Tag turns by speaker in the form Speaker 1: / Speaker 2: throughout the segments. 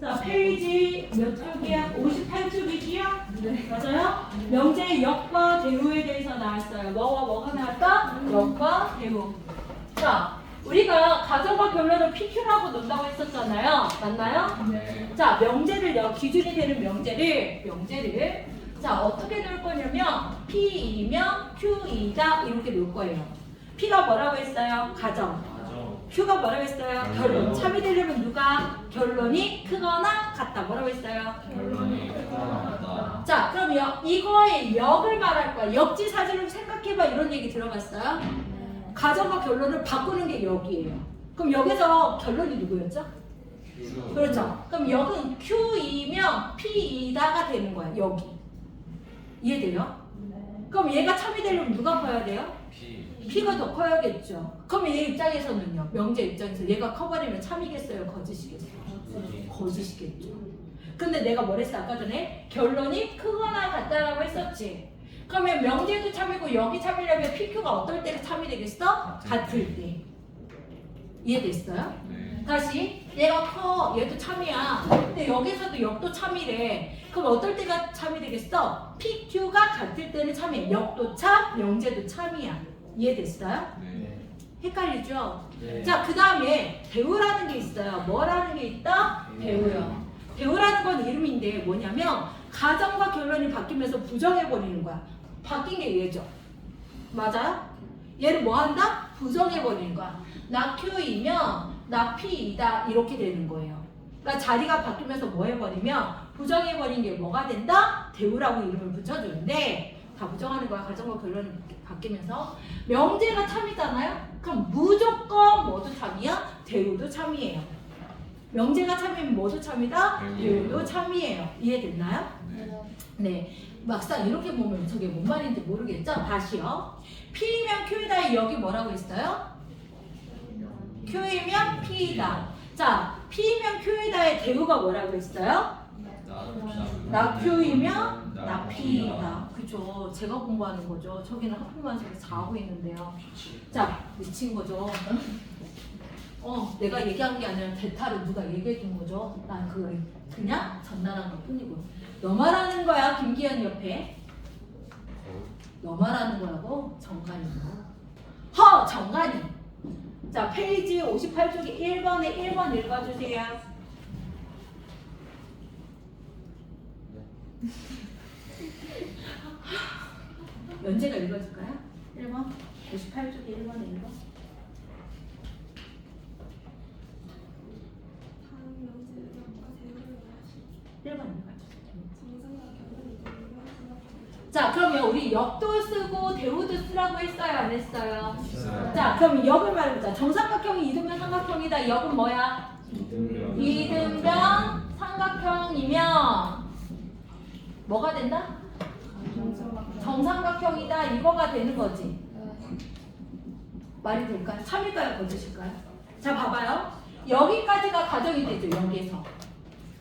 Speaker 1: 자, 페이지 몇 쪽이야? 58쪽이지요? 네. 맞아요? 명제의 역과 대우에 대해서 나왔어요. 뭐와 뭐가 나왔다? 역과 대우. 자, 우리가 가정과 결론을 PQ라고 논다고 했었잖아요. 맞나요?
Speaker 2: 네.
Speaker 1: 자, 명제를 역 기준이 되는 명제를 명제를 자 어떻게 놓을 거냐면 P이면 Q이다 이렇게 놓을 거예요. P가 뭐라고 했어요? 가정. Q가 뭐라고 했어요? 결론.
Speaker 2: 결론.
Speaker 1: 참이 되려면 누가 결론이 크거나 같다. 뭐라고 했어요?
Speaker 2: 결론이 크다.
Speaker 1: 자, 그럼 여, 이거의 역을 말할 거야. 역지사지를 생각해봐 이런 얘기 들어봤어요? 가정과 결론을 바꾸는 게 역이에요. 그럼 여기서 결론이 누구였죠? 그렇죠. 그럼 역은 Q이면 P이다가 되는 거야. 여기. 이해돼요? 그럼 얘가 참이 되려면 누가 커야 돼요?
Speaker 2: P.
Speaker 1: P가 더 커야겠죠. 그럼 얘 입장에서는요. 명제 입장에서 얘가 커버리면 참이겠어요? 거짓이겠어요? 거짓이겠죠. 근데 내가 뭐랬어 아까 전에 결론이 크거나 같다라고 했었지. 그러면 명제도 참이고 여기 참이려면 PQ가 어떨 때 참이 되겠어? 같을 때. 이해됐어요?
Speaker 2: 네.
Speaker 1: 다시 얘가 커 얘도 참이야 근데 여기서도 역도 참이래 그럼 어떨 때가 참이 되겠어? PQ가 같을 때는 참이야 역도 참, 명제도 참이야 이해됐어요?
Speaker 2: 네.
Speaker 1: 헷갈리죠?
Speaker 2: 네.
Speaker 1: 자 그 다음에 배우라는 게 있어요 뭐라는 게 있다? 배우요 배우라는 건 이름인데 뭐냐면 가정과 결론이 바뀌면서 부정해버리는 거야 바뀐 게 얘죠 맞아요? 얘를 뭐 한다? 부정해버리는 거야 나 Q이면 나 P이다 이렇게 되는 거예요. 그러니까 자리가 바뀌면서 뭐 해버리면 부정해버린 게 뭐가 된다? 대우라고 이름을 붙여주는데 다 부정하는 거야. 가정과 결론이 바뀌 면서 명제가 참이잖아요. 그럼 무조건 뭐도 참이야? 대우도 참이에요. 명제가 참이면 뭐도 참이다? 대우도 참이에요. 이해됐나요?
Speaker 2: 네.
Speaker 1: 네. 막상 이렇게 보면 저게 뭔 말인지 모르겠죠? 다시요. P이면 Q이다의 여기 뭐라고 했어요? Q이면 P이다. 자, P이면 Q이다의 대우가 뭐라고 했어요? 나 Q이면 나 P이다. 그죠? 제가 공부하는 거죠. 저기는 학부모한테 자하고 있는데요. 자, 미친 거죠. 어, 내가 얘기한 게 아니라 대타를 누가 얘기해 준 거죠. 난 그걸 그냥 전달한 것 뿐이고. 너 말하는 거야, 김기현 옆에. 너 말하는 거라고? 정관이. 허! 정관이. 자, 페이지 58쪽에 1번에 1번 읽어주세요. 연재가 읽어줄까요? 1번? 58쪽에 1번에 1번?
Speaker 3: 다음 명제는 역과 대우를 말하시
Speaker 1: 1번 읽어주세요.
Speaker 3: 정상과 결론이 되는 생각합니다.
Speaker 1: 자, 그러면 우리 역도 쓰고 대우도 쓰라고 했어요? 안 했어요?
Speaker 2: 있어요.
Speaker 1: 자, 그럼 역을 말해보자. 정삼각형이 이등변 삼각형이다. 역은 뭐야?
Speaker 2: 이등변
Speaker 1: 삼각형이면 뭐가 된다? 정삼각형이다. 이거가 되는 거지. 말이 될까요? 참일까요? 거짓일까요? 자, 봐봐요. 여기까지가 가정이 되죠. 여기에서.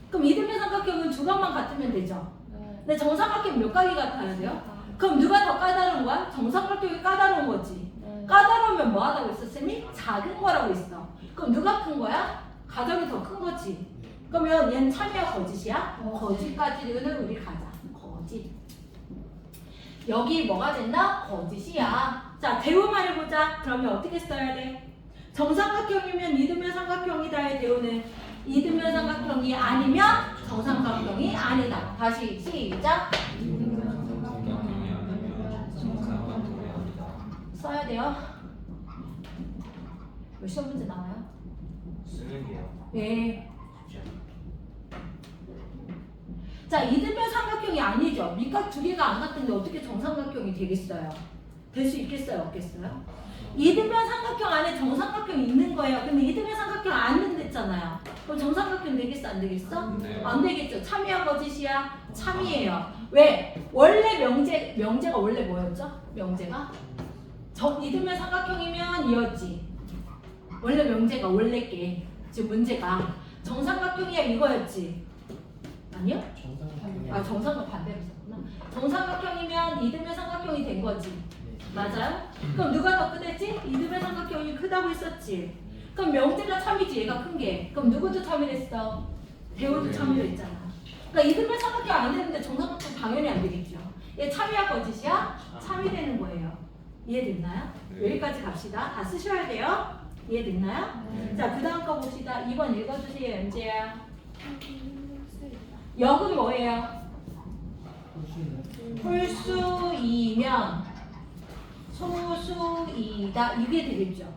Speaker 1: 그럼 이등변 삼각형은 주각만 같으면 되죠. 근데 정삼각형 몇 각이 같아야 돼요? 그럼 누가 더 까다로운 거야? 정삼각형이 까다로운 거지. 까다로우면 뭐 하다고 했어, 쌤이? 작은 거라고 했어. 그럼 누가 큰 거야? 가정이 더 큰 거지. 그러면 얘는 참이야, 거짓이야? 거짓까지는 우리 가자. 여기 뭐가 된다? 거짓이야. 자, 대우 말해보자. 그러면 어떻게 써야 돼? 정삼각형이면 이등변 삼각형이다의 대우는 이등변 삼각형이 아니면 정삼각형이 아니다. 다시 시작. 써야 돼요. 몇 시험 문제 나와요?
Speaker 2: 게요.
Speaker 1: 네. 자, 이등변 삼각형이 아니죠. 밑각 두 개가 안 같은데 어떻게 정삼각형이 되겠어요? 될 수 있겠어요? 없겠어요? 이등변 삼각형 안에 정삼각형이 있는 거예요. 근데 이등변 삼각형 안 됐잖아요. 그럼 정삼각형 되겠어? 안 되겠어?
Speaker 2: 네.
Speaker 1: 안 되겠죠. 참이야 거짓이야? 참이에요. 왜? 원래 명제 명제가 원래 뭐였죠? 명제가 정 이등변 삼각형이면 이었지. 원래 명제가 원래 게 지금 문제가 정삼각형이야 이거였지. 아니요? 아 정삼각 반대로 썼구나. 정삼각형이면 이등변 삼각형이 된 거지. 맞아요? 그럼 누가 더 크댔지? 이등변 삼각형이 크다고 했었지. 그럼 명제가 참이지 얘가 큰 게. 그럼 누구도 참이랬어? 대우도 참여했잖아. 그러니까 이등변 삼각형 안 되는데 정삼각형 당연히 안 되겠죠. 얘 참이야 거짓이야? 참이 되는 거예요. 이해됐나요?
Speaker 2: 네.
Speaker 1: 여기까지 갑시다. 다 쓰셔야 돼요. 이해됐나요?
Speaker 2: 네.
Speaker 1: 자, 그 다음 거 봅시다. 2번 읽어주세요, 연재야.
Speaker 3: 수
Speaker 1: 역은 뭐예요? 홀수이면 소수이다. 이게 되겠죠.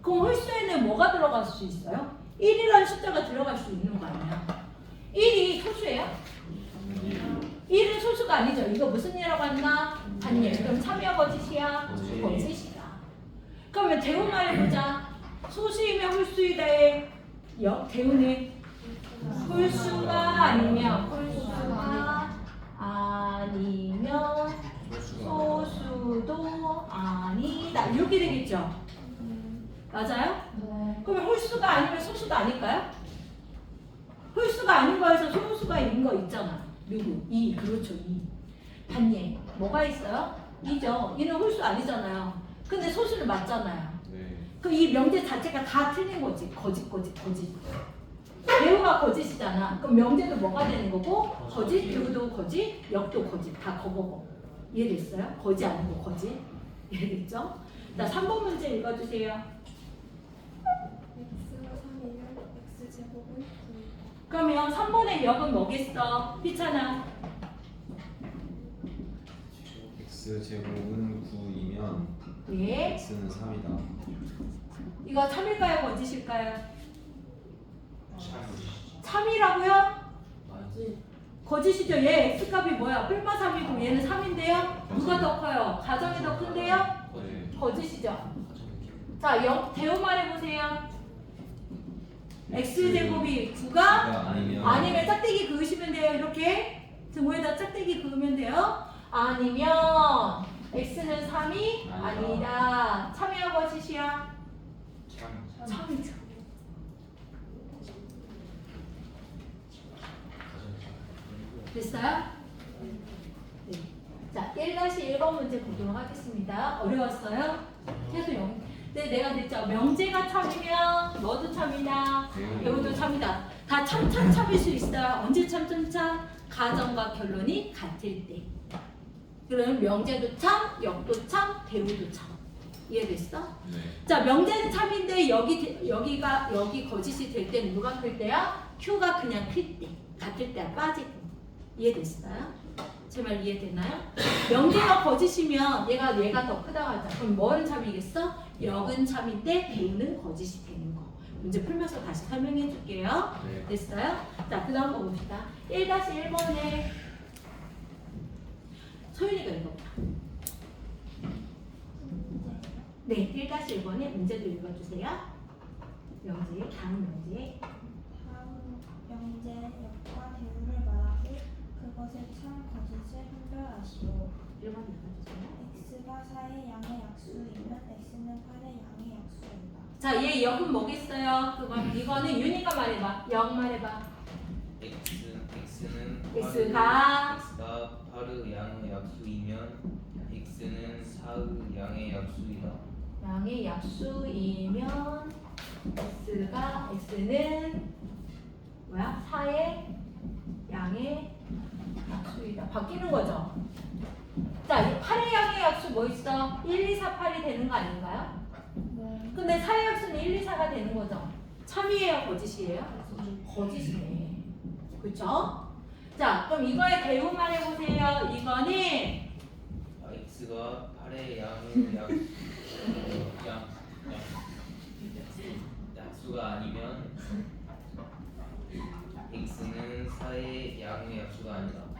Speaker 1: 그럼 홀수에는 뭐가 들어갈 수 있어요? 1이라는 숫자가 들어갈 수 있는 거 아니야? 1이 소수예요? 1은 소수가 아니죠. 이거 무슨 예라고 했나? 반예. 그럼 참여 거짓이야?
Speaker 2: 거짓.
Speaker 1: 거짓이다. 그러면 대우 말해보자. 소수이면 홀수이다의 역, 대우는 홀수가 아니면 홀수가 아니면 소수도 아니다. 이렇게 되겠죠. 맞아요? 그러면 홀수가 아니면 소수도 아닐까요? 홀수가 아닌 거에서 소수가 있는 거 있잖아. 누구? 이 그렇죠. 이 반예. 뭐가 있어요? 이죠. 이는 홀수 아니잖아요. 근데 소수는 맞잖아요.
Speaker 2: 네.
Speaker 1: 그럼 이 명제 자체가 다 틀린 거지. 거짓, 거짓, 거짓. 배우가 거짓이잖아. 그럼 명제도 뭐가 되는 거고? 거짓, 배우도 거짓, 역도 거짓. 다 거거고. 이해됐어요? 거짓 아니고 거짓. 이해됐죠? 자, 3번 문제 읽어주세요.
Speaker 3: x가 3이면 x 제곱은 9
Speaker 1: 그러면 3번의 역은 뭐겠어? 희찬아.
Speaker 2: x 제곱은 9이면
Speaker 1: 예.
Speaker 2: x는 3이다.
Speaker 1: 이거 참일까요? 거짓일까요? 참이라고요? 거짓이죠. 얘 x값이 뭐야? 풀마 3이고 얘는 3인데요. 누가 더 커요? 가정이 더 큰데요?
Speaker 2: 네.
Speaker 1: 거짓이죠. 자, 역 대우 말해보세요. x 제곱이 9가
Speaker 2: 아니면
Speaker 1: 아니면 짝대기 그으시면 돼요. 이렇게 등호에다 짝대기 그으면 돼요. 아니면 x는 3이 아니다. 참이야 거짓이야? 참이죠. 됐어요? 네. 자, 1-1번 문제 보도록 하겠습니다. 어려웠어요? 계속 영. 네, 내가 됐죠. 명제가 참이면 너도 참이다. 배우도 참이다. 다 참참 참일 수 있어요. 언제 참참참? 가정과 결론이 같을 때. 그럼 명제도 참, 역도 참, 배우도 참. 이해됐어?
Speaker 2: 네.
Speaker 1: 자, 명제는 참인데 여기 대- 여기가 여기 거짓이 될 때는 누가 클 때야? Q가 그냥 클 때, 같을 때 빠지고. 이해됐어요? 제 말 이해됐나요? 명제가 거짓이면 얘가 얘가 더 크다고 하자. 그럼 뭐는 참이겠어? 역은 참인데 배우는 거짓이 되는 거. 문제 풀면서 다시 설명해 줄게요.
Speaker 2: 네.
Speaker 1: 됐어요? 자, 그 다음 거 봅시다. 1-1번에 소윤이가 읽어봐. 네, 1-1번에 문제도 읽어주세요. 명제, 다음 명제.
Speaker 4: 다음 명제 역과 대우를 말하고 그 것의 참 거짓을 분별하시오.
Speaker 1: 1번 읽어주세요.
Speaker 4: x가 4의 양의 약수이면 x는 8의 양의 약수이다.
Speaker 1: 자, 얘 역은 뭐겠어요? 그건 이거는 윤희가 말해봐. 역 말해봐.
Speaker 5: x x는
Speaker 1: X가
Speaker 5: x가 파르 양의 약수이면 x는 사의 양의 약수이다.
Speaker 1: 양의 약수이면 x가 x는 뭐야? 4의 양의 약수이다. 바뀌는 거죠. 자, 이 8의 양의 약수 뭐 있어? 1, 2, 4, 8이 되는 거 아닌가요?
Speaker 4: 네.
Speaker 1: 근데 4의 약수는 1, 2, 4가 되는 거죠. 참이에요, 거짓이에요? 거짓이네. 그쵸? 자, 그럼 이거의 대우 말해보세요. 이거는
Speaker 5: 아, x가 8의 양의 약, 어, 양, 양 약수가 아니면 x는 4의 양의 약수가 아니다.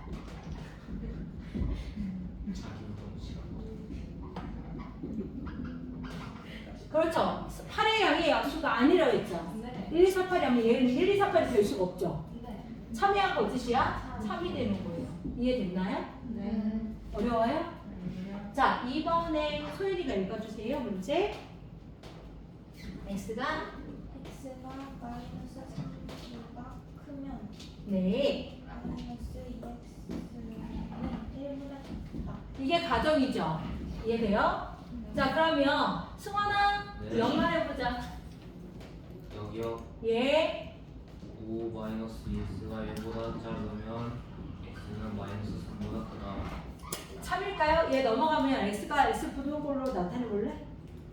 Speaker 1: 그렇죠. 8의 양의 약수가 아니라고 했죠. 1, 2, 4, 8이 하면 얘는 1, 2, 4, 8이 될 수가 없죠. 참이야 거짓이야? 참이 되는 거예요. 이해됐나요? 어려워요? 자, 2번에 소율이가 읽어주세요. 문제. X가
Speaker 4: x가 마이너스 3보다 크면
Speaker 1: 네. 이게 가정이죠. 이해돼요? 자, 그러면 승원아
Speaker 5: 네.
Speaker 1: 연말해보자.
Speaker 5: 여기요
Speaker 1: 예.
Speaker 5: 5 5 마이너스 2x가 1보다 작으면 x는 마이너스 3보다 크다.
Speaker 1: 참일까요? 얘 넘어가면 x가 x 부동꼴로 나타내 볼래?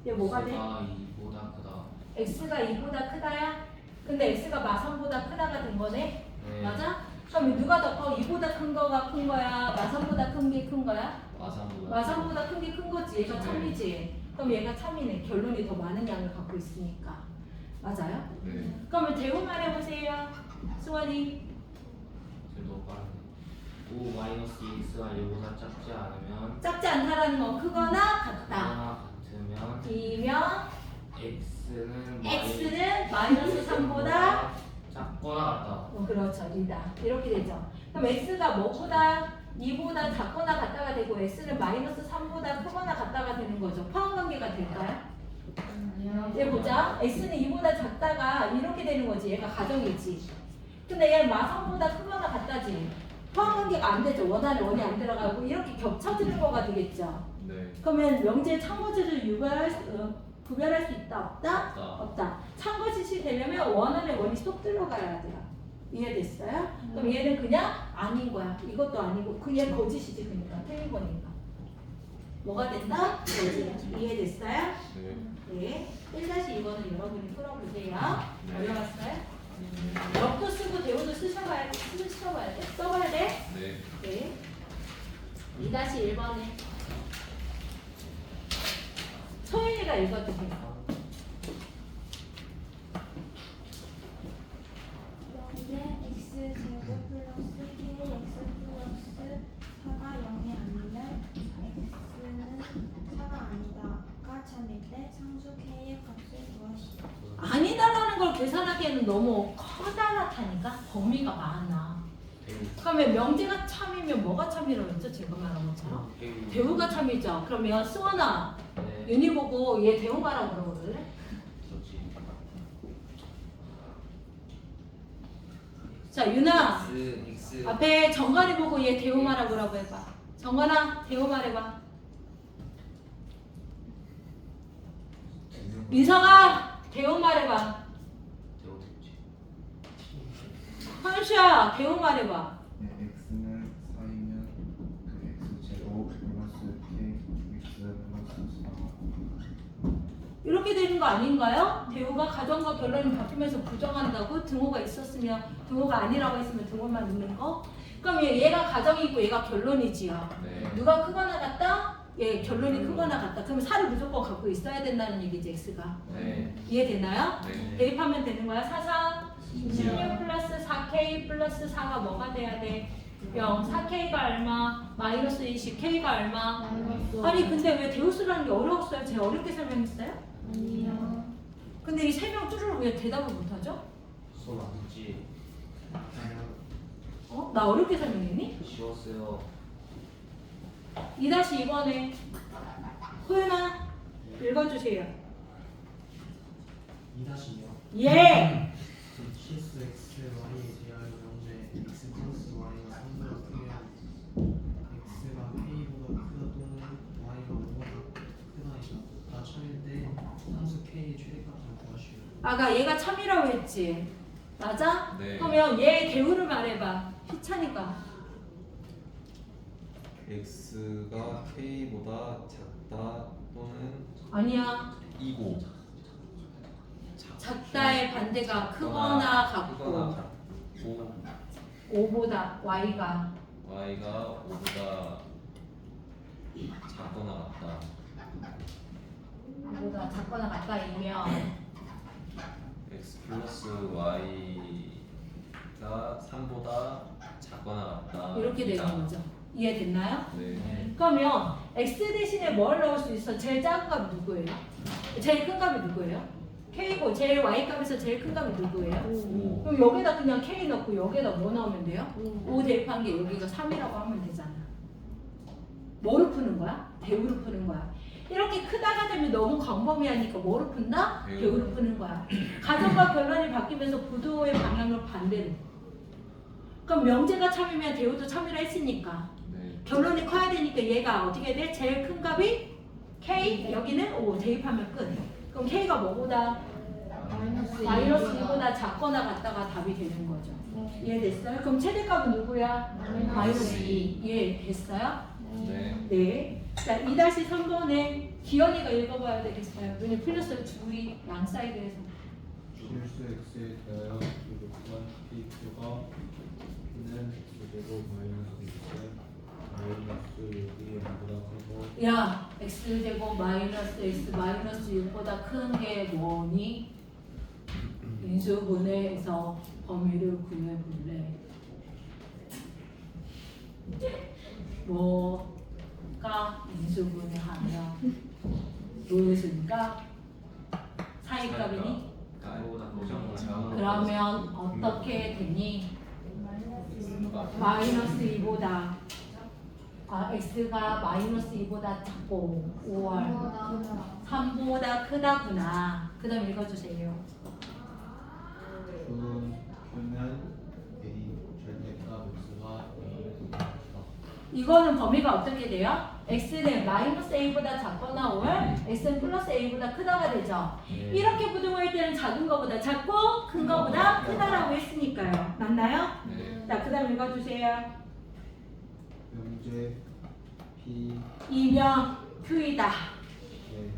Speaker 1: 얘 뭐가 돼?
Speaker 5: x가 2보다 크다.
Speaker 1: x가 2보다 크다야? 근데 x가 마선보다 크다가 된 거네?
Speaker 5: 네.
Speaker 1: 맞아? 그럼 누가 더 커? 2보다 큰 거가 큰 거야? 마선보다 큰 게 큰 거야?
Speaker 2: 마상보다
Speaker 1: 마선보다 큰 게 큰 거지. 얘가
Speaker 2: 네.
Speaker 1: 참이지. 그럼 얘가 참이네. 결론이 더 많은 양을 갖고 있으니까. 맞아요?
Speaker 2: 네
Speaker 1: 그러면 대우만 해보세요. 수원이.
Speaker 5: 그래도 빠르네. 5 마이너스 2x가 1보다 작지 않으면
Speaker 1: 작지 않다라는 건 크거나 같다.
Speaker 5: 크거나 같으면
Speaker 1: 이면
Speaker 5: x는
Speaker 1: x는 마이너스 3보다
Speaker 5: 작거나 같다.
Speaker 1: 어, 그렇죠. 리다. 이렇게 되죠. 그럼 x가 뭐보다 2보다 작거나 같다가 되고 x는 마이너스 3보다 크거나 같다가 되는 거죠. 포함 관계가 될까요? 얘 보자. x는 2보다 작다가 이렇게 되는 거지. 얘가 가정이지. 근데 얘 마성보다 크거나 같다지. 포함 관계가 안 되죠. 원 안에 원이 안 들어가고 이렇게 겹쳐지는 거가 되겠죠.
Speaker 2: 네
Speaker 1: 그러면 명제 참고지를 유발할 수, 어, 구별할 수 있다 없다?
Speaker 2: 없다.
Speaker 1: 없다. 참고지시 되려면 원안에 원이 쏙 들어가야 돼요. 이해됐어요? 그럼 얘는 그냥 아닌 거야. 이것도 아니고 그얘 거짓이지 그러니까 틀린 거니까. 뭐가 된다? 거짓. 이해됐어요?
Speaker 2: 네.
Speaker 1: 네. 1-2번은 여러분이 풀어보세요.
Speaker 2: 네.
Speaker 1: 어려웠어요? 역도 쓰고 대우도 쓰셔봐야 돼. 쓰셔봐야 돼. 써봐야 돼.
Speaker 2: 네.
Speaker 1: 네. 2-1번에 소윤이가 읽어주세요.
Speaker 4: 여기에 x 제곱 플러스 kx 플러스 4가 0이 아니면 x는 4가 아니다가 참일 때 상수 k의 값을 구하시오.
Speaker 1: 아니다라는 걸 계산하기에는 너무 커다랗다니까 범위가 많아.
Speaker 5: 대우.
Speaker 1: 그러면 명제가 참이면 뭐가 참이라고 했죠? 제가 말한 것처럼.
Speaker 5: 대우.
Speaker 1: 대우가 참이죠. 그러면 수원아,
Speaker 5: 네.
Speaker 1: 윤희 보고 얘 물어볼래?
Speaker 5: 그렇지.
Speaker 1: 자, 윤아.
Speaker 5: x x
Speaker 1: 앞에 정관이 보고 얘 대우마라고 라고 해봐. 정관아, 대우말 해봐. 민서가 대우말 해봐.
Speaker 5: 대우 됐지.
Speaker 1: 현수야, 대우말 해봐. 이렇게 되는 거 아닌가요? 대우가 가정과 결론이 바뀌면서 부정한다고 등호가 있었으면 등호가 아니라고 했으면 등호만 넣는 거. 그럼 얘- 얘가 가정이고 얘가 결론이지요.
Speaker 2: 네.
Speaker 1: 누가 크거나 같다? 얘 결론이 크거나 같다. 그럼 4를 무조건 갖고 있어야 된다는 얘기지 x가.
Speaker 2: 네.
Speaker 1: 이해되나요?
Speaker 2: 네.
Speaker 1: 대입하면 되는 거야. 4, 4, 16 플러스 4k 플러스 4가 뭐가 돼야 돼? 0. 4k가 얼마? 마이너스 20. k가 얼마? 아니 근데 왜 대우수라는 게 어려웠어요? 제가 어렵게 설명했어요?
Speaker 3: 아니요.
Speaker 1: 근데 이 세 명 쭈르륵 왜 대답을 못하죠?
Speaker 5: 수업 안 했지.
Speaker 1: 어? 나 어렵게 설명했니?
Speaker 5: 쉬웠어요.
Speaker 1: 2-2번에 호연아 읽어주세요
Speaker 6: 2-2요?
Speaker 1: 예!
Speaker 6: K의 최대값을 구하시오.
Speaker 1: 아까 얘가 참이라고 했지. 맞아?
Speaker 2: 네.
Speaker 1: 그러면 얘 대우를 말해봐. 희찬이가.
Speaker 2: X가 k보다 작다 또는
Speaker 1: 아니야.
Speaker 2: 이고.
Speaker 1: 작다의 반대가 크거나
Speaker 2: 크거나
Speaker 1: 같고.
Speaker 2: 같고.
Speaker 1: 5보다 y가.
Speaker 2: Y가 5보다 작거나 같다.
Speaker 1: 5보다 작거나 같다이면
Speaker 2: x 플러스 y가 3보다 작거나 같다.
Speaker 1: 이렇게 되는 거죠 이해됐나요?
Speaker 2: 네.
Speaker 1: 그러면 x 대신에 뭘 넣을 수 있어? 제일 작은 값이 누구예요? 제일 큰 값이 누구예요? k고 제일 y 값에서 제일 큰 값이 누구예요?
Speaker 2: 오.
Speaker 1: 그럼 여기다 그냥 k 넣고 여기다 뭐 넣으면 돼요? 5 대입한 게 여기가 3이라고 하면 되잖아. 뭐로 푸는 거야? 대우로 푸는 거야. 이렇게 크다가 되면 너무 광범위하니까 뭐로 푼다?
Speaker 2: 대우.
Speaker 1: 대우로 푸는 거야. 가정과 결론이 바뀌면서 부도의 방향을 반대로. 그럼 명제가 참이면 대우도 참이라 했으니까
Speaker 2: 네.
Speaker 1: 결론이 커야 되니까 얘가 어떻게 돼? 제일 큰 값이 K 여기는 5 대입하면 끝. 그럼 K가 뭐보다
Speaker 3: 마이너스
Speaker 1: 마이너스 2보다 작거나 같다가 답이 되는 거죠. 이해됐어요? 그럼 최대값은 누구야? 마이너스 2. 이해됐어요?
Speaker 2: 네.
Speaker 1: 네. 자, 2-3번에 기현이가 읽어봐야 되겠어요. 눈이 풀렸어요. 둘이 양 사이드에서.
Speaker 7: 실수 x에 대하여 기록한 pq가 p는 x제곱 마이너스 x 마이너스 6이 0보다 크고
Speaker 1: 야, x제곱 마이너스 x 마이너스 6보다 큰 게 뭐니? 인수분해해서 범위를 구해볼래. 뭐가 인수분해하면 무엇인가? 사이값이니? 그러면 어떻게 되니? 마이너스 2보다 아, x가 마이너스 2보다 작고 5월 3보다 크다구나. 그 다음 읽어주세요.
Speaker 7: q는
Speaker 1: 이거는 범위가 어떻게 돼요? x는 마이너스 a보다 작거나 5월 x는 플러스 a보다 크다가 되죠.
Speaker 7: 네.
Speaker 1: 이렇게 부등할 때는 작은 거보다 작고 큰 거보다 크다라고 했으니까요. 맞나요?
Speaker 2: 네.
Speaker 1: 자, 그 다음 읽어주세요.
Speaker 7: 명제 p
Speaker 1: 이명 q이다.
Speaker 7: 네.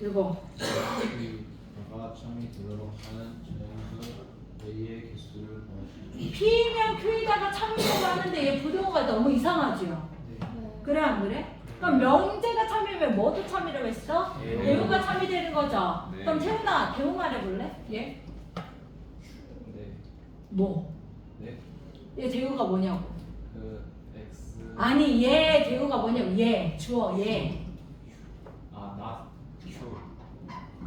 Speaker 1: 이거
Speaker 7: q가 참이 되도록 하는 자연수 a의 개수를 구하시오.
Speaker 1: P면 Q에다가 참이라고 하는데 얘 부등호가 너무 이상하죠? 그래 안 그래? 그럼 명제가 참이면 뭐도 참이라고 했어?
Speaker 5: 예.
Speaker 1: 대우가 참이 되는 거죠?
Speaker 2: 네.
Speaker 1: 그럼 태훈아 대우 말해볼래? 얘?
Speaker 2: 네.
Speaker 1: 뭐?
Speaker 2: 네.
Speaker 1: 얘 대우가 뭐냐고
Speaker 2: 그 x
Speaker 1: 아니 얘 대우가 뭐냐고 얘 주어 얘
Speaker 5: 아 나 q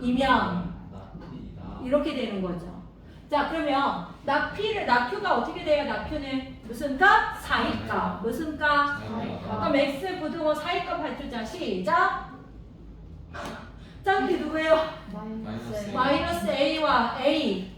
Speaker 1: 이명
Speaker 5: 나나
Speaker 1: 이렇게 되는 거죠 자 그러면 나 P를 나 Q가 어떻게 돼요? 나 Q는 무슨 값? 사이값 무슨 값? 그럼 X 부등호 사이값 발주자 시작 짝이 누구예요?
Speaker 2: 마이너스
Speaker 1: 마이너스 A와 A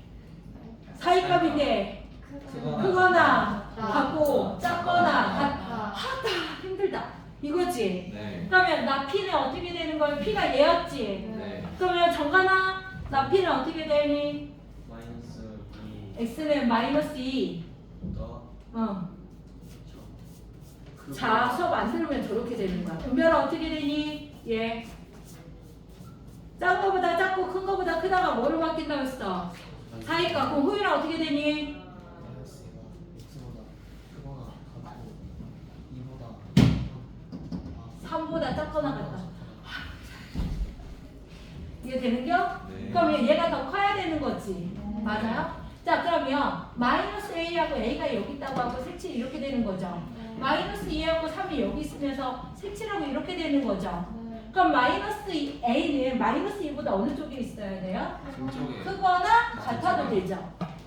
Speaker 1: 사이값인데 크거나 같고 작거나 같 하다 힘들다 이거지
Speaker 2: 네.
Speaker 1: 그러면 나 P는 어떻게 되는 거예요? P가 얘였지
Speaker 2: 네.
Speaker 1: 그러면 정관아 나 P는 어떻게 되니?
Speaker 5: 마이너스 2
Speaker 1: X는 마이너스 2
Speaker 5: 보다
Speaker 1: 어. 자 수업 안 들으면 저렇게 되는 거야 은별아 어떻게 되니? 예 작은 거보다 작고 큰 거보다 크다가 뭐를 바뀐다고 했어? 사이값 그럼 후유는 어떻게 되니?
Speaker 6: x보다 크거나 같고 2보다
Speaker 1: 3보다 작거나 같다 이게 되는겨?
Speaker 2: 네.
Speaker 1: 그럼 얘가 더 커야 되는 거지 맞아요? 자 그러면 마이너스 A하고 A가 여기 있다고 하고 색칠이 이렇게 되는 거죠. 마이너스 2하고 3이 여기 있으면서 색칠하고 이렇게 되는 거죠. 그럼 마이너스 A는 마이너스 2보다 어느 쪽에 있어야 돼요?
Speaker 2: 왼쪽에.
Speaker 1: 크거나 같아도 되죠.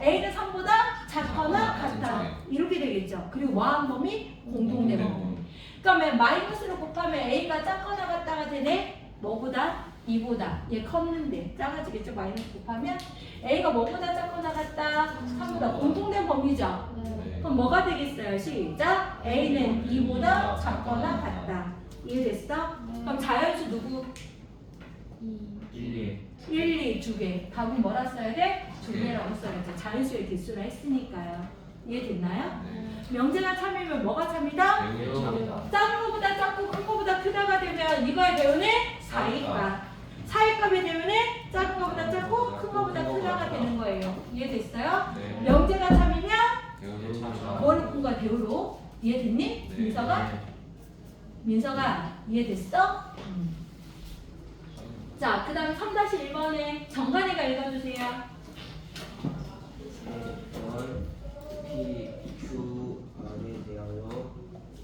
Speaker 1: A는 3보다 작거나 같아
Speaker 2: 쪽에.
Speaker 1: 이렇게 되겠죠. 그리고 공동대 범위.
Speaker 2: 범위.
Speaker 1: 그러면 마이너스로 곱하면 A가 작거나 같다가 되네? 뭐보다? 2보다 얘 컸는데 작아지겠죠 마이너스 곱하면 A가 뭐보다 작거나 같다? 3보다 공통된 범위죠
Speaker 2: 네.
Speaker 1: 그럼 뭐가 되겠어요? 시작 A는 2보다 작거나 같다 이해됐어? 그럼 자연수 누구?
Speaker 5: 1
Speaker 1: 1, 2, 두 개. 답은 뭐라 써야 돼? 두 개라고 써야죠. 자연수의 개수라 했으니까요. 이해됐나요?
Speaker 2: 네.
Speaker 1: 명제가 참이면 뭐가 참이다? 작은 거보다 작고 큰 거보다 크다가 되면 이거의 배우는 사이값. 사이값의 배우는 작은 거보다 작고 큰 거보다 크다가 되는 거예요. 이해됐어요?
Speaker 2: 네.
Speaker 1: 명제가 참이면. 뭐를 푼 거야? 배우로. 이해됐니?
Speaker 2: 네.
Speaker 1: 민서가? 민서가 이해됐어? 음. 자, 그 다음 3-1번에 정관이가 읽어주세요.
Speaker 8: 원 P, Q, R에 대하여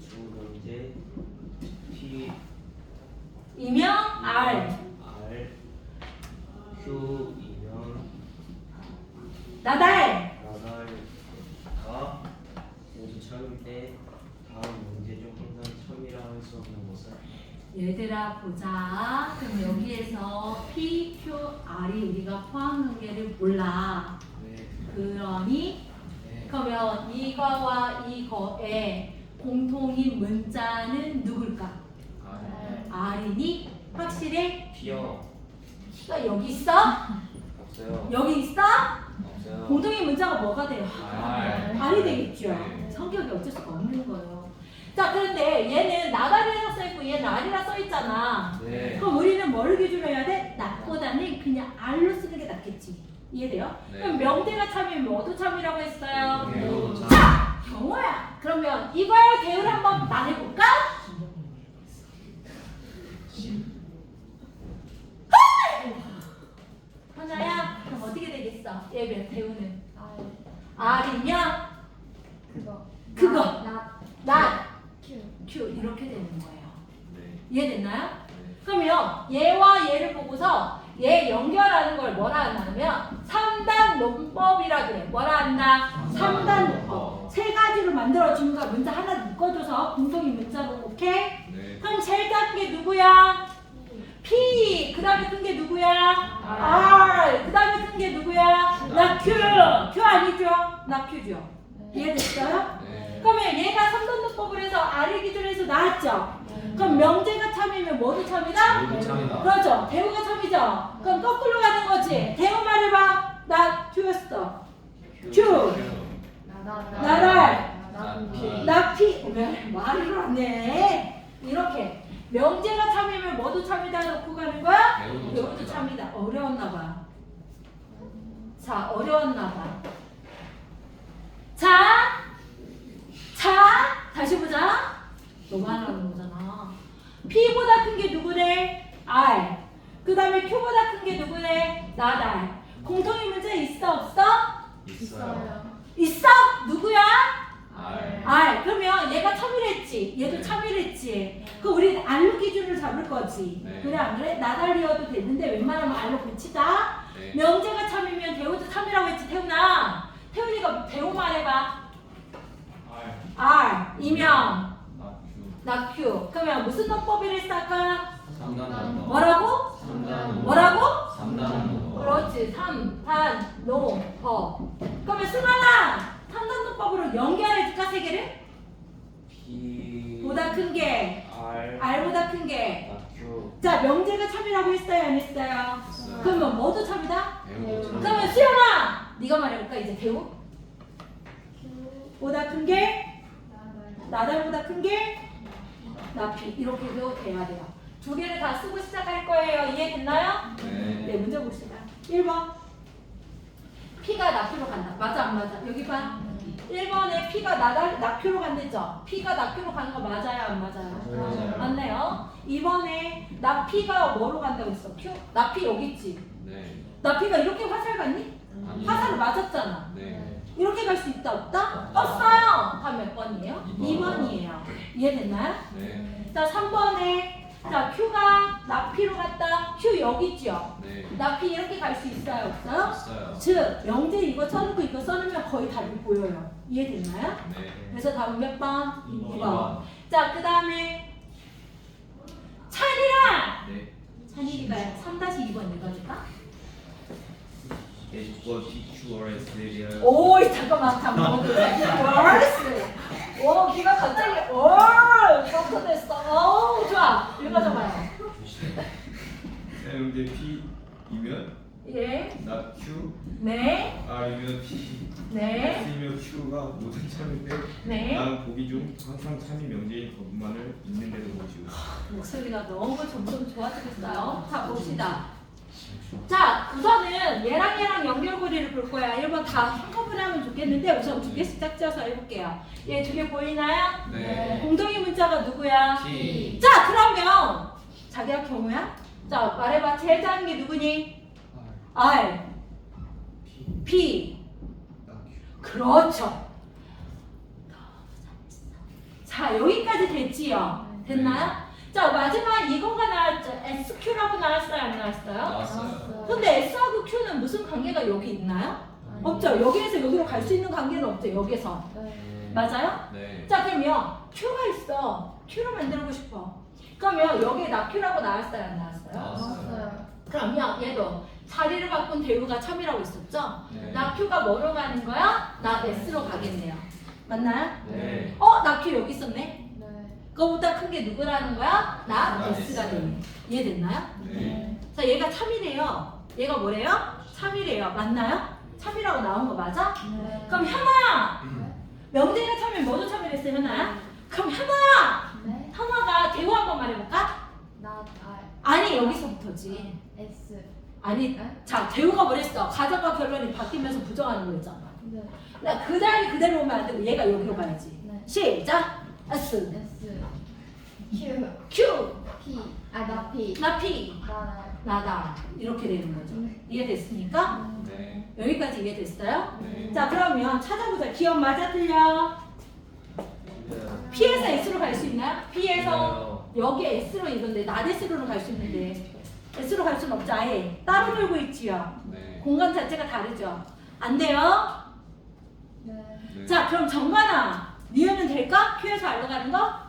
Speaker 8: 주 문제 P,
Speaker 1: 이명. R,
Speaker 8: Q, 이면
Speaker 1: 나달.
Speaker 8: 나달가 모두 처음일 때 다음 문제 중 항상 처음이라 할 수 없는 것은
Speaker 1: 얘들아 보자. 그럼 여기에서 P, Q, R이 우리가 포함 관계를 몰라.
Speaker 5: 네
Speaker 1: 그러니
Speaker 5: 네.
Speaker 1: 그러면 이거와 이거의 공통인 문자는 누굴까?
Speaker 5: 아
Speaker 1: R이니 확실해?
Speaker 5: 피어
Speaker 1: P가 여기 있어?
Speaker 5: 없어요.
Speaker 1: 여기 있어?
Speaker 5: 없어요.
Speaker 1: 공통의 문자가 뭐가 돼요?
Speaker 2: 알.
Speaker 1: 알이 되겠죠.
Speaker 2: 네.
Speaker 1: 성격이 어쩔 수가 없는 거예요. 자, 그런데 얘는 나달이라 써있고 얘는 알이라 써있잖아.
Speaker 5: 네.
Speaker 1: 그럼 우리는 뭐를 기준으로 해야 돼? 낫보다는 그냥 알로 쓰는 게 낫겠지. 이해돼요?
Speaker 2: 네.
Speaker 1: 그럼 명대가 참이면 뭐도 참이라고 했어요?
Speaker 5: 네.
Speaker 1: 자, 경호야. 그러면 이거야 대우를 한번 말해볼까? 하나야, 그럼 어떻게 되겠어? 얘 대우는
Speaker 3: 알
Speaker 1: R이면
Speaker 3: 그거
Speaker 1: 그거.
Speaker 3: 나나큐
Speaker 1: Q 이렇게 되는 거예요.
Speaker 2: 네.
Speaker 1: 이해됐나요?
Speaker 2: 네.
Speaker 1: 그러면 얘와 얘를 보고서 얘 연결하는 걸 뭐라 한다면 3단 논법이라 그래. 뭐라 한다? 3단 논법. 세 가지로 만들어 주는 거야. 문자 하나 묶어줘서 공통인 문자로 오케이?
Speaker 2: 네.
Speaker 1: 그럼 제일 작은 게 누구야? P. 그 다음에 큰 게 누구야? R. 그 다음에 큰 게 누구야? 나 Q. Q 아니죠? 나 Q죠. 이해됐어요?
Speaker 2: 네.
Speaker 1: 그러면 얘가 3단 논법을 해서 R을 기준으로 해서 나왔죠? 그럼 명제가 참이면 뭐도 참이다?
Speaker 2: 대우도 참이다.
Speaker 1: 그렇죠. 대우가 참이죠. 그럼 거꾸로 가는 거지. 대우 말해봐. 나 Q였어. Q.
Speaker 3: 나다
Speaker 1: 나달.
Speaker 2: 나피.
Speaker 1: 나 P. 왜 말을 안 해? 이렇게. 명제가 참이면 뭐도 참이다 놓고 가는 거야?
Speaker 2: 대우도 참이다.
Speaker 1: 참이다. 어려웠나 봐. 자, 어려웠나 봐. 자, 자, 다시 보자. 너무 하라는 거잖아. P보다 큰 게 누구래? R. 그 다음에 Q보다 큰 게 누구래? 나달. 공통의 문제 있어 없어?
Speaker 2: 있어요.
Speaker 1: 있어? 누구야?
Speaker 2: 알.
Speaker 1: R. 그러면 얘가 참이랬지. 얘도
Speaker 2: 네.
Speaker 1: 참이랬지. 그 우리 R로 기준을 잡을 거지.
Speaker 2: 네.
Speaker 1: 그래 안 그래? 나달이어도 되는데 웬만하면 R로 고치자.
Speaker 2: 네.
Speaker 1: 명제가 참이면 대우도 참이라고 했지 태훈아. 태훈이가 대우 말해봐.
Speaker 2: 알.
Speaker 1: R. 이면
Speaker 2: 나큐.
Speaker 1: 나 Q. 그러면 무슨 논법을 쓸까?
Speaker 2: 3단 넘버.
Speaker 1: 뭐라고?
Speaker 2: 3단 넘버.
Speaker 1: 뭐라고?
Speaker 2: 3단 넘버.
Speaker 1: 그렇지. 3, 단, 노, 버. 그러면 승환아. 3단 논법으로 연결해 줄까 세 개를?
Speaker 5: P
Speaker 1: 보다 큰 게,
Speaker 5: R
Speaker 1: R보다 큰 게.
Speaker 5: 나 Q
Speaker 1: 자, 명제가 참이라고 했어요, 안 했어요?
Speaker 2: 있어요.
Speaker 1: 그러면 뭐도 참이다?
Speaker 2: 대우도 참이다.
Speaker 1: 그러면 수연아, 네가 말해볼까 이제 대우?
Speaker 3: 큐
Speaker 1: 보다 큰 게,
Speaker 3: 나달
Speaker 1: 나달보다 큰 게, 나피 이렇게도 돼야 돼요. 두 개를 다 쓰고 시작할 거예요. 이해됐나요? 네,
Speaker 2: 네.
Speaker 1: 문제 봅시다. 1번. P가 나표로 간다. 맞아, 안 맞아? 여기 봐. 1번에 P가 나달, 나표로 간댔죠? P가 나표로 가는 거 맞아요, 안 맞아요?
Speaker 2: 맞아요.
Speaker 1: 맞네요. 2번에 나 P가 뭐로 간다고 했어? Q? 나 P 여기 있지?
Speaker 2: 네.
Speaker 1: 나 P가 이렇게 화살 갔니?
Speaker 2: 아니.
Speaker 1: 화살을 맞았잖아.
Speaker 2: 네.
Speaker 1: 이렇게 갈 수 있다, 없다? 없어요. 다음 몇 번이에요?
Speaker 2: 이번.
Speaker 1: 2번이에요. 이해됐나요?
Speaker 2: 네.
Speaker 1: 자, 3번에 자, Q가 나피로 갔다. Q 여기 있죠?
Speaker 2: 네.
Speaker 1: 나피 이렇게 갈 수 있어요, 없어요?
Speaker 2: 있어요.
Speaker 1: 즉, 영재 이거 써놓고 이거 써놓으면 거의 답이 보여요. 이해됐나요?
Speaker 2: 네.
Speaker 1: 그래서 다음 몇 번?
Speaker 2: 2번.
Speaker 1: 2번. 자, 그 다음에 찬이랑
Speaker 2: 네.
Speaker 1: 찬이가 3-2번 읽어줄까?
Speaker 5: H4 PQRS를
Speaker 1: 오, 잠깐만, 잠깐만. 월스. 오, 귀가 갑자기 오, 깜짝 됐어. 오, 좋아. 읽어줘봐요.
Speaker 7: 사용제 P이면
Speaker 1: 예,
Speaker 7: 나 Q,
Speaker 1: 네,
Speaker 7: R이면 P,
Speaker 1: 네,
Speaker 7: S이면 Q가 모든 참인데
Speaker 1: 네.
Speaker 7: 나는 보기 중 항상 참이 명제인 것만을 있는데도 모시고
Speaker 1: 목소리가 너무 점점 좋아지겠어요. 자, 봅시다. 자, 우선은 얘랑 얘랑 연결고리를 볼 거야. 1번 다 한꺼번에 하면 좋겠는데 우선 두 개씩 짝지어서 해볼게요. 얘 두 개 보이나요?
Speaker 2: 네.
Speaker 1: 공동의 문자가 누구야?
Speaker 2: P.
Speaker 1: 자, 그러면 자기가 경우야? 자, 말해봐. 제일 작은 게 누구니? R, P. 그렇죠. 자, 여기까지 됐지요? 됐나요? 자, 마지막 이거가 나왔죠. SQ라고 나왔어요? 안 나왔어요?
Speaker 2: 나왔어요.
Speaker 1: 근데 S하고 Q는 무슨 관계가 여기 있나요? 없죠. 여기에서 여기로 갈 수 있는 관계는 없죠. 여기서.
Speaker 3: 네
Speaker 1: 맞아요?
Speaker 2: 네.
Speaker 1: 자, 그러면 Q가 있어. Q를 만들고 싶어. 그러면 여기에 나 Q라고 나왔어요? 안 나왔어요?
Speaker 2: 나왔어요.
Speaker 3: 나왔어요
Speaker 1: 그러면 얘도 자리를 바꾼 대우가 참이라고 있었죠?
Speaker 2: 네.
Speaker 1: 나 Q가 뭐로 가는 거야? 나 S로 가겠네요. 맞나요?
Speaker 2: 네.
Speaker 1: 어, 나 Q 여기 있었네.
Speaker 3: 네
Speaker 1: 그거보다 큰 게 누구라는 거야?
Speaker 2: 나나
Speaker 1: S가
Speaker 2: S.
Speaker 1: 되네. 이해됐나요?
Speaker 2: 네.
Speaker 1: 자, 얘가 참이래요. 얘가 뭐래요? 3이래요. 맞나요? 3이라고 나온 거 맞아?
Speaker 3: 네.
Speaker 1: 그럼 현아야! 명재가 참여 뭐도 참여했어 현아야? 그럼 현아야!
Speaker 3: 네.
Speaker 1: 현아가 대우 한번 말해볼까?
Speaker 3: 나 아.
Speaker 1: 아니 여기서부터지.
Speaker 3: S.
Speaker 1: 아니
Speaker 3: 네?
Speaker 1: 자 대우가 뭐랬어? 가정과 결론이 바뀌면서 부정하는 거였잖아.
Speaker 3: 네.
Speaker 1: 나 그 자리 그대로 오면 안 되고 얘가 여기로 가야지.
Speaker 3: 네.
Speaker 1: 시작. S
Speaker 3: S. Q.
Speaker 1: Q
Speaker 3: P. 아, 나 P.
Speaker 1: 나 P
Speaker 3: 나
Speaker 1: 나다 이렇게 되는 거죠.
Speaker 3: 네.
Speaker 1: 이해됐습니까?
Speaker 2: 네.
Speaker 1: 여기까지 이해됐어요?
Speaker 2: 네.
Speaker 1: 자 그러면 찾아보자. 기억 맞아 틀려? P에서 S로 갈 수 있나요? P에서 여기 S로 이건데 나데스로는 갈 수 있는데 S로 갈 수는 없죠. 아예 따로 들고 있지요.
Speaker 2: 네.
Speaker 1: 공간 자체가 다르죠. 안 돼요?
Speaker 3: 네.
Speaker 2: 네.
Speaker 1: 자 그럼 정관아 니은은 될까? Q에서 R로 가는 거?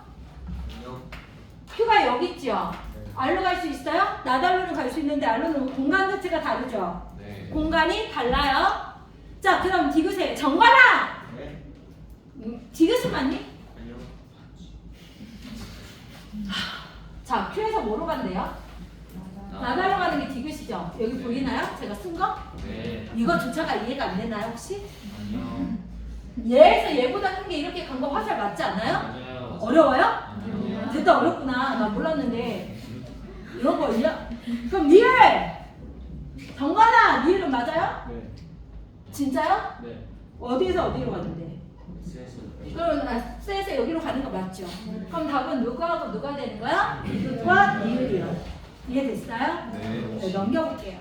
Speaker 1: Q가 여기 있죠.
Speaker 5: 네.
Speaker 1: R로 갈 수 있어요? 나달로는 갈 수 있는데 R로는 공간 자체가 다르죠.
Speaker 2: 네.
Speaker 1: 공간이 달라요. 자 그럼 디귿에 정관아
Speaker 8: 네.
Speaker 1: 음, 디귿은 맞니?
Speaker 8: 아니요.
Speaker 1: 자 Q에서 뭐로 간대요? 나달로 가는 게 디귿이죠. 여기
Speaker 2: 네.
Speaker 1: 보이나요? 제가 쓴 거?
Speaker 5: 네.
Speaker 1: 이거조차가 이해가 안 되나요 혹시?
Speaker 5: 아니요.
Speaker 1: 얘에서 얘보다 큰 게 이렇게 간 거 화살 맞지 않아요?
Speaker 5: 맞아요.
Speaker 1: 어려워요? 됐다 어렵구나. 나 몰랐는데 이런 거 이해? 그럼 니을 정관아 니을은 맞아요?
Speaker 8: 네.
Speaker 1: 진짜요?
Speaker 8: 네.
Speaker 1: 어디에서 어디로?
Speaker 8: S에서
Speaker 1: 그럼 아, 셋에서 여기로 가는 거 맞죠? 그럼 답은 누구하고 누가 되는 거야? 이것과 니을이요. 이해됐어요?
Speaker 2: 네.
Speaker 1: 네, 넘겨볼게요.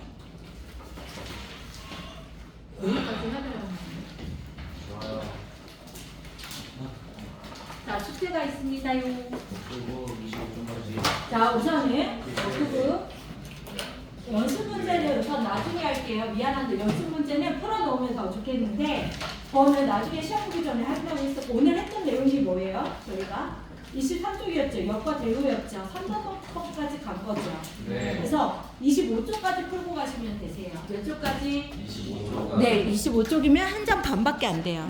Speaker 1: 여기까지 해드려요.
Speaker 5: 좋아요.
Speaker 1: 자, 숙제가 있습니다요.
Speaker 5: 그리고 25초까지.
Speaker 1: 자, 우선은 그거 연습 문제는 우선 나중에 할게요. 미안한데 연습 문제는 풀어놓으면 더 좋겠는데 저는 나중에 시험 보기 전에 한번 했었고 오늘 했던 내용이 뭐예요? 저희가 23쪽이었죠. 역과 대우였죠. 3단법까지 간 거죠.
Speaker 2: 네.
Speaker 1: 그래서 25쪽까지 풀고 가시면 되세요. 몇 쪽까지?
Speaker 2: 25초가
Speaker 1: 네, 25쪽이면 한 장 반밖에 안 돼요.